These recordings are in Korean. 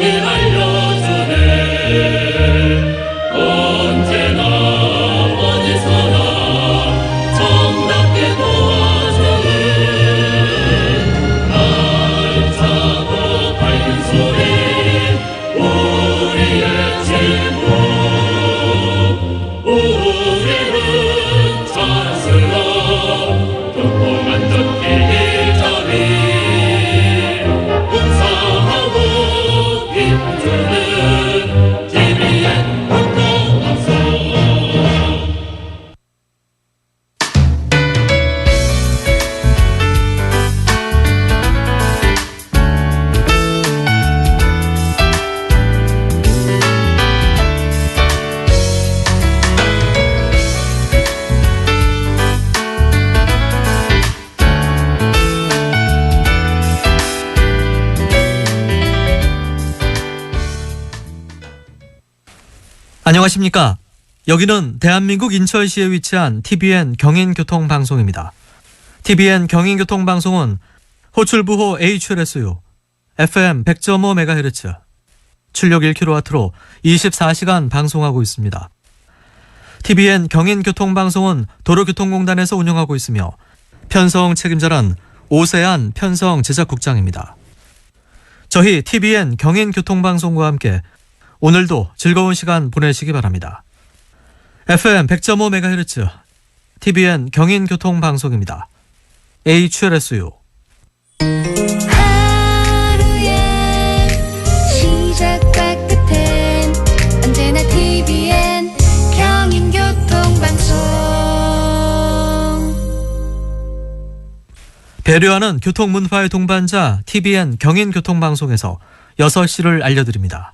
Amen. 기 안녕하십니까. 여기는 대한민국 인천시에 위치한 TBN 경인교통방송입니다. TBN 경인교통방송은 호출부호 HLSU FM 100.5MHz 출력 1kW로 24시간 방송하고 있습니다. TBN 경인교통방송은 도로교통공단에서 운영하고 있으며 편성 책임자란 오세안 편성 제작국장입니다. 저희 TBN 경인교통방송과 함께 오늘도 즐거운 시간 보내시기 바랍니다. FM 100.5MHz TBN 경인교통방송입니다. HLSU 배려하는 교통문화의 동반자 TBN 경인교통방송에서 6시를 알려드립니다.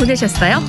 보내셨어요?